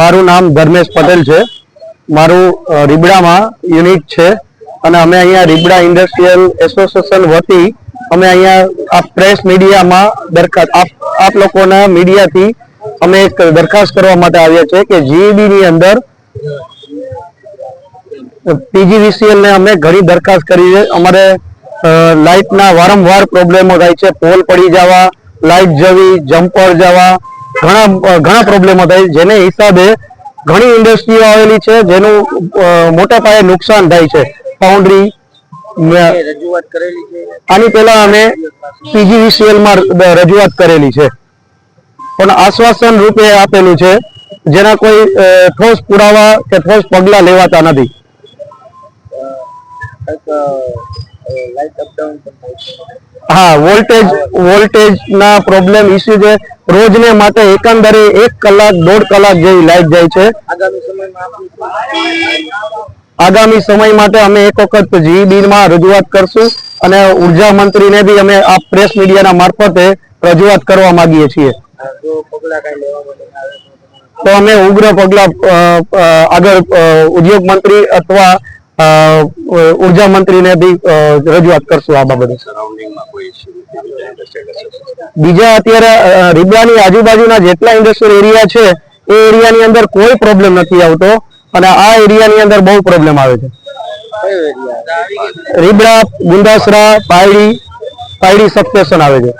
મારું નામ ધર્મેશ પટેલ છે. મારું રીબડામાં યુનિટ છે અને અમે અહીંયા રીબડા ઇન્ડસ્ટ્રીયલ એસોસિએશન વતી અમે અહીંયા આ પ્રેસ મીડિયામાં દરખાસ્ત આપ આપ લોકોના મીડિયાથી અમે એક દરખાસ્ત કરવા માટે આવ્યા છે કે જીઈબી ની અંદર પીજીવીસીએલ ને અમે ઘણી દરખાસ્ત કરી છે. અમારે લાઇટના વારંવાર પ્રોબ્લેમો થાય છે. પોલ પડી જવા લાઇટ જવી, જમ્પર જવા ઘણા ઘણા પ્રોબ્લેમો થાય જેને હિસાબે ઘણી ઇન્ડસ્ટ્રીઓ આવેલી છે, જેનું મોટા પાયે નુકસાન થાય છે. ફાઉન્ડ્રી આની પહેલા અમે પીજીવીસીએલમાં રજૂઆત કરેલી છે. પણ આશ્વાસન રૂપે આપેલું છે, જેના કોઈ ઠોસ પુરાવા કે ઠોસ પગલા લેવાતા નથી. લાઇટ હા વોલ્ટેજ વોલ્ટેજ ના પ્રોબ્લેમ ઇસ્યુ છે. રોજને માટે એકંદરે એક કલાક, દોઢ કલાક જેવી લાઈટ જાય છે. આગામી સમય માટે અમે એક વખત જીબી માં રજૂઆત કરશું અને ઊર્જા મંત્રીને બી અમે આ પ્રેસ મીડિયાના મારફતે રજૂઆત કરવા માંગીએ છીએ. જો તો અમે ઉગ્ર પગલા આગળ ઉદ્યોગ મંત્રી અથવા ઊર્જા મંત્રીને બી રજૂઆત કરશું આ બાબતે. બીજા અત્યારે રીબડાની આજુબાજુના જેટલા ઇન્ડસ્ટ્રીયલ એરિયા છે એ એરિયાની અંદર કોઈ પ્રોબ્લેમ નથી આવતો અને આ એરિયાની અંદર બહુ પ્રોબ્લેમ આવે છે. રીબડા ગુંદાસરા પાયડી પાયડી સબસ્ટેશન આવે છે.